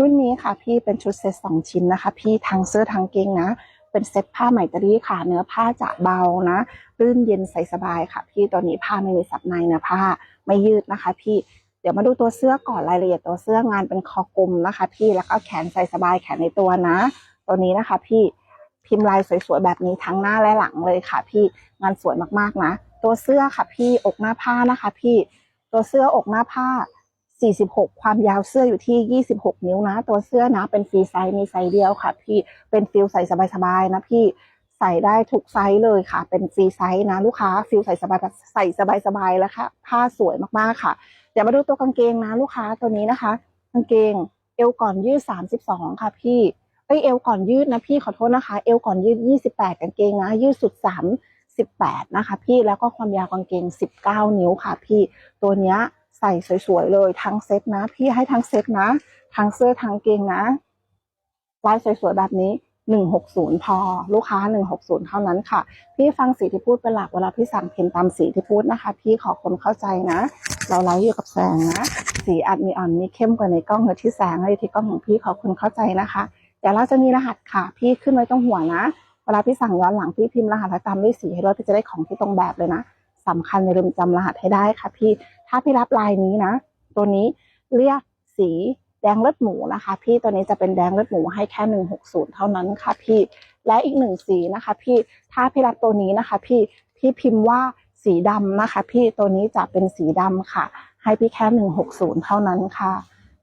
รุ่นนี้ค่ะพี่เป็นชุดเซตสองชิ้นนะคะ พี่ทั้งเสื้อทั้งเกงนะ เป็นเซ็ตผ้าไหมตรีค่ะ เนื้อผ้าจะเบานะ รื่นเย็นใส่สบายค่ะ พี่ตัวนี้ผ้าไม่มีสับในนะผ้าไม่ยืดนะคะ พี่เดี๋ยวมาดูตัวเสื้อก่อนรายละเอียดตัวเสื้องานเป็นคอกลมนะคะ พี่แล้วก็แขนใส่สบายแขนในตัวนะ ตัวนี้นะคะ พี่พิมพ์ลายสวยๆแบบนี้ทั้งหน้าและหลังเลยค่ะ พี่งานสวยมากๆนะ ตัวเสื้อค่ะ พี่อกหน้าผ้านะคะ พี่ตัวเสื้ออกหน้าผ้า 46 ความยาวเสื้ออยู่ที่ 26 นิ้วนะ ตัวเสื้อนะ เป็นฟรีไซส์มีไซส์เดียวค่ะ พี่เป็นฟิลใส่สบายๆนะพี่ใส่ได้ทุกไซส์เลยค่ะ เป็นฟรีไซส์นะ ลูกค้าฟิลใส่สบายใส่สบายๆแล้วค่ะ ผ้าสวยมากๆค่ะ เดี๋ยวมาดูตัวกางเกงนะ ลูกค้าตัวนี้นะคะ กางเกงเอวก่อนยืด 32 ค่ะพี่เอ้ยเอวก่อนยืดนะพี่ขอโทษนะคะ เอวก่อนยืด 28 กางเกงนะ ยืดสุด38นะคะ พี่แล้วก็ความยาวกางเกง 19 นิ้วค่ะ พี่ตัวเนี้ย ใส่สวยๆเลยทั้งเซ็ตนะ พี่ให้ทั้งเซ็ตนะ ทั้งเสื้อทั้งเกงนะลายสวยๆแบบนี้160พอ ลูกค้า160เท่านั้นค่ะ พี่ฟังสีที่พูดเป็นหลักเวลาพี่สั่งเพนตามสีที่พูดนะคะ พี่ขอคนเข้าใจนะ เราไลฟ์อยู่กับแสงนะ สีอาจมีอ่อนมีเข้มกว่าในกล้องหรือที่แสงเลยที่กล้องของพี่ขอคนเข้าใจนะคะเดี๋ยวเราจะมีรหัสค่ะ พี่ขึ้นไว้ตรงหัวนะ เวลาพี่สั่งย้อนหลังพี่พิมพ์รหัสและตามด้วยสีให้ด้วยพี่จะได้ของที่ตรงแบบเลยนะสำคัญอย่าลืมจำรหัสให้ได้ค่ะ พี่ ถ้าพี่รับลายนี้นะ ตัวนี้เรียกสีแดงเลือดหมูนะคะ พี่ตัวนี้จะเป็นแดงเลือดหมูให้แค่หนึ่งหกศูนย์เท่านั้นค่ะพี่ และอีกหนึ่งสีนะคะ พี่ถ้าพี่รับตัวนี้นะคะ พี่พี่พิมพ์ว่าสีดำนะคะ พี่ตัวนี้จะเป็นสีดำค่ะ ให้พี่แค่หนึ่งหกศูนย์เท่านั้นค่ะ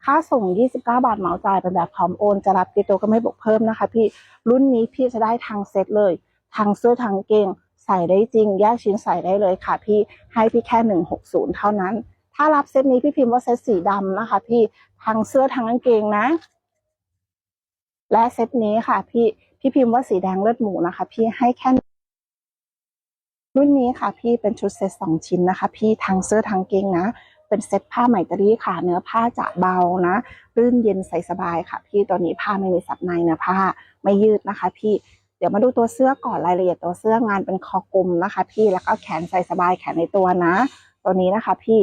ค่าส่ง 29 บาทเหมาจ่ายเป็นแบบพร้อมโอน จะรับกี่ตัวก็ไม่บวกเพิ่มนะคะ พี่รุ่นนี้พี่จะได้ทางเซตเลยทางเสื้อทางเกง ใส่ได้จริง แยกชิ้นใส่ได้เลยค่ะ พี่ให้พี่แค่ 160 เท่านั้น ถ้ารับเซตนี้พี่พิมพ์ว่าเซตสีดำนะคะ พี่ทางเสื้อทางกางเกงนะ และเซตนี้ค่ะ พี่พี่พิมพ์ว่าสีแดงเลือดหมูนะคะ พี่ให้แค่รุ่นนี้ค่ะ พี่เป็นชุดเซตสองชิ้นนะคะ พี่ทางเสื้อทางเกงนะเป็นเซ็ตผ้าไหมตรีค่ะ เนื้อผ้าจะเบานะ รื่นเย็นใส่สบายค่ะ พี่ตัวนี้ผ้าไม่มีสับในเนะผ้าไม่ยืดนะคะ พี่ เดี๋ยวมาดูตัวเสื้อก่อนรายละเอียดตัวเสื้องานเป็นคอกลมนะคะ พี่แล้วก็แขนใส่สบายแขนในตัวนะ ตัวนี้นะคะ พี่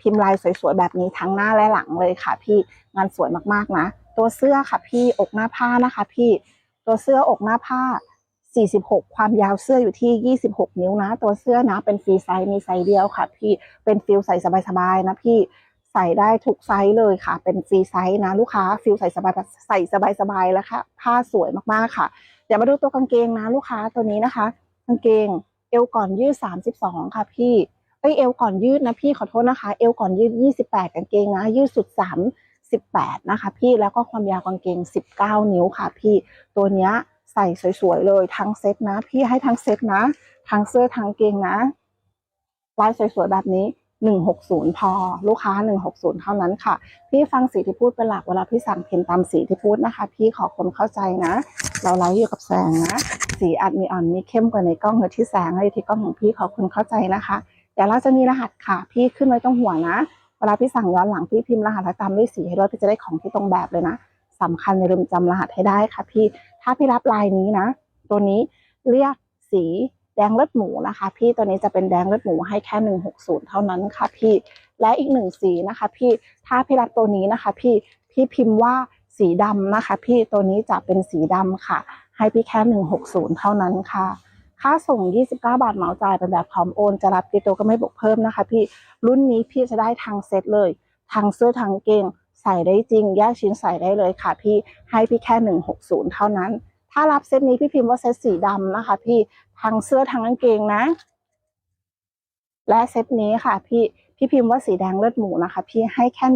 พิมพ์ลายสวยๆแบบนี้ทั้งหน้าและหลังเลยค่ะ พี่งานสวยมากๆนะ ตัวเสื้อค่ะ พี่อกหน้าผ้านะคะ พี่ตัวเสื้ออกหน้าผ้า 46 ความยาวเสื้ออยู่ที่ 26 นิ้วนะ ตัวเสื้อนะเป็นฟรีไซส์มีไซส์เดียวค่ะ พี่เป็นฟิลใส่สบายๆนะพี่ ใส่ได้ทุกไซส์เลยค่ะ เป็นฟรีไซส์นะลูกค้าฟิลใส่สบายใส่สบายๆแล้วค่ะ ผ้าสวยมากๆค่ะ เดี๋ยวมาดูตัวกางเกงนะลูกค้าตัวนี้นะคะ กางเกงเอวก่อนยืด 32 ค่ะพี่เอ้ยเอวก่อนยืดนะพี่ขอโทษนะคะ เอวก่อนยืด 28 กางเกงนะยืดสุด38นะคะ พี่แล้วก็ความยาวกางเกง 19 นิ้วค่ะ พี่ตัวเนี้ยใส่สวยๆเลยทั้งเซ็ตนะ พี่ให้ทั้งเซ็ตนะ ทั้งเสื้อทั้งเกงนะลายสวยๆแบบนี้ 160 พอ ลูกค้า 160 เท่านั้นค่ะ พี่ฟังสีที่พูดเป็นหลักเวลาพี่สั่งเพนตามสีที่พูดนะคะ พี่ขอคนเข้าใจนะ เราไลฟ์อยู่กับแสงนะ สีอาจมีอ่อนมีเข้มกว่าในกล้องหรือที่แสงเลยที่กล้องของพี่ขอคนเข้าใจนะคะเดี๋ยวเราจะมีรหัสค่ะ พี่ขึ้นไว้ตรงหัวนะ เวลาพี่สั่งย้อนหลังพี่พิมพ์รหัสและตามด้วยสีให้ด้วยพี่จะได้ของที่ตรงแบบเลยนะสำคัญอย่าลืมจำรหัสให้ได้ค่ะพี่ ถ้าพี่รับลายนี้นะ ตัวนี้เรียกสี แดงเลือดหมูนะคะ พี่ตัวนี้จะเป็นแดงเลือดหมูให้แค่ 160 เท่านั้นค่ะพี่ และอีกหนึ่งสีนะคะ พี่ถ้าพี่รับตัวนี้นะคะ พี่พี่พิมพ์ว่าสีดำนะคะ พี่ตัวนี้จะเป็นสีดำค่ะ ให้พี่แค่ 160 เท่านั้นค่ะค่าส่ง 29 บาทเหมาจ่ายเป็นแบบพร้อมโอน จะรับกี่ตัวก็ไม่บวกเพิ่มนะคะ พี่รุ่นนี้พี่จะได้ทางเซตเลยทางเสื้อทางเกงใส่ได้จริงแยกชิ้นใส่ได้เลยค่ะ พี่ให้พี่แค่ 160 เท่านั้น ถ้ารับเซตนี้พี่พิมพ์ว่าเซตสีดำนะคะ พี่ทั้งเสื้อทั้งกางเกงนะ และเซตนี้ค่ะ พี่พี่พิมพ์ว่าสีแดงเลือดหมูนะคะ พี่ให้แค่